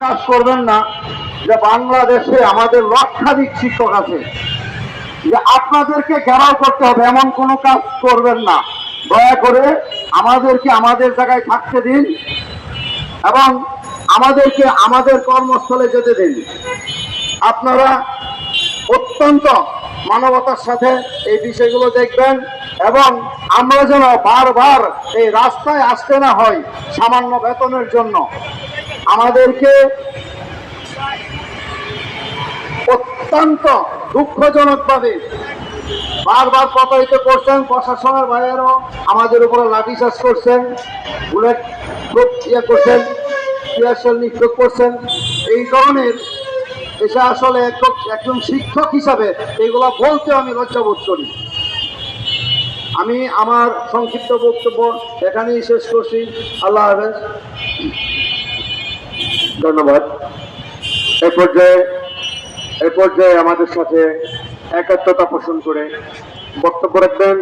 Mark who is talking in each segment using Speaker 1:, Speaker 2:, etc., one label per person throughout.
Speaker 1: কাজ করবেন না যে বাংলাদেশে আমাদের লক্ষাধিক শিক্ষক আছে। যে আপনাদেরকে ঘেরাও করতে হবে, এমন কোনো কাজ করবেন না। দয়া করে আমাদেরকে আমাদের জায়গায় থাকতে দিন এবং আমাদেরকে আমাদের কর্মস্থলে যেতে দিন। আপনারা অত্যন্ত মানবতার সাথে এই বিষয়গুলো দেখবেন এবং আমরা যেন বারবার এই রাস্তায় আসতে না হয় সামান্য বেতনের জন্য। আমাদেরকে অত্যন্ত দুঃখজনকভাবে বারবার প্রতারিত করছেন। প্রশাসনের বাইরেও আমাদের উপরে লাঠিচার্জ করছেন, বুলেট ইয়ে করছেন টিয়ারশেল নিক্ষেপ করছেন। এই ধরনের এটা আসলে এক- একজন শিক্ষক হিসাবে এইগুলো বলতে আমি লজ্জাবোধ করি। আমি আমার সংক্ষিপ্ত বক্তব্য এখানেই শেষ করছি। আল্লাহ হাফেজ। ধন্যবাদ। এ পর্যায়ে এ পর্যায়ে আমাদের সাথে একাত্মতা পোষণ করে বক্তব্য রাখবেন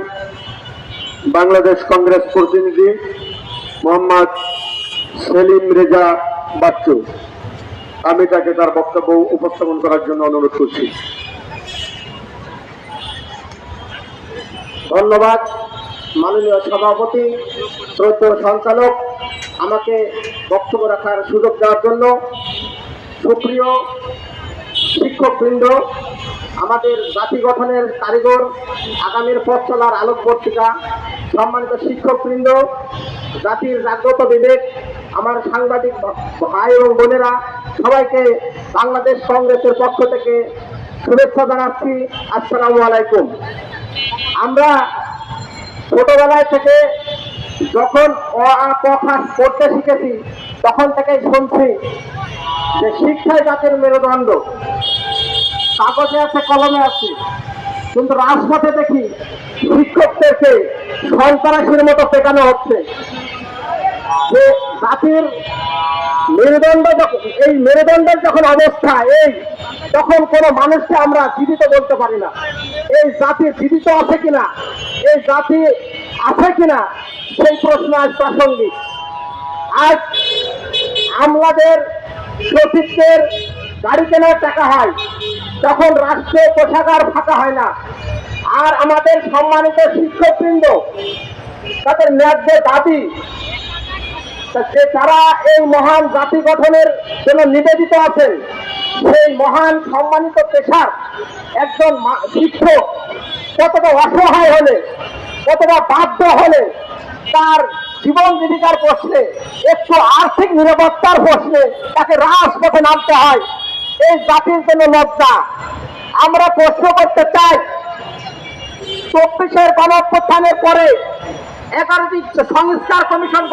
Speaker 1: বাংলাদেশ কংগ্রেস প্রতিনিধি মোহাম্মদ সেলিম রেজা বাচ্চু। আমি তাকে তার বক্তব্য উপস্থাপন করার জন্য অনুরোধ করছি।
Speaker 2: ধন্যবাদ, মাননীয় সভাপতি শ্রদ্ধ সঞ্চালক আমাকে বক্তব্য রাখার সুযোগ দেওয়ার জন্য সুপ্রিয় শিক্ষকবৃন্দ, আমাদের জাতি গঠনের কারিগর, আগামীর পথ চলার আলোক পত্রিকা সম্মানিত শিক্ষকবৃন্দ, জাতির জাগ্রত বিবেক, আমার সাংবাদিক ভাই এবং বোনেরা, সবাইকে বাংলাদেশ কংগ্রেসের পক্ষ থেকে শুভেচ্ছা জানাচ্ছি। আসসালামু আলাইকুম। আমরা ছোটবেলায় থেকে যখন অ আ পড়তে শিখেছি, তখন থেকেই শুনছি যে শিক্ষাই জাতির মেরুদণ্ড। কাগজে আছে, কলমে আছে, কিন্তু রাজপথে দেখি শিক্ষকদেরকে সন্ত্রাসীর মতো পেটানো হচ্ছে। যে জাতির মেরুদণ্ড এই মেরুদণ্ডের যখন অবস্থা এই, তখন কোনো মানুষকে আমরা জীবিত বলতে পারি না। এই জাতি জীবিত আছে কিনা? এই জাতি আছে কিনা? সেই প্রশ্ন আজ প্রাসঙ্গিক। আজ আমলাদের সচিবদের গাড়ি কেনার টাকা হয়, তখন রাষ্ট্রে কোষাগার ফাঁকা হয় না। আর আমাদের সম্মানিত শিক্ষকবৃন্দ, তাদের ন্যায্য দাবি যে তারা এই মহান জাতি গঠনের জন্য নিবেদিত আছেন। সেই মহান সম্মানিত পেশার একজন শিক্ষক কতটা অসহায় হলে, কতটা বাধ্য হলে তার জীবন জীবিকার প্রশ্নে, একটু আর্থিক নিরাপত্তার প্রশ্নে তাকে রাজপথে নামতে হয়। এই জাতির জন্য লজ্জা। আমরা প্রশ্ন করতে চাই, চব্বিশের গণ অভ্যুত্থানের পরে এগারোটি সংস্কার কমিশন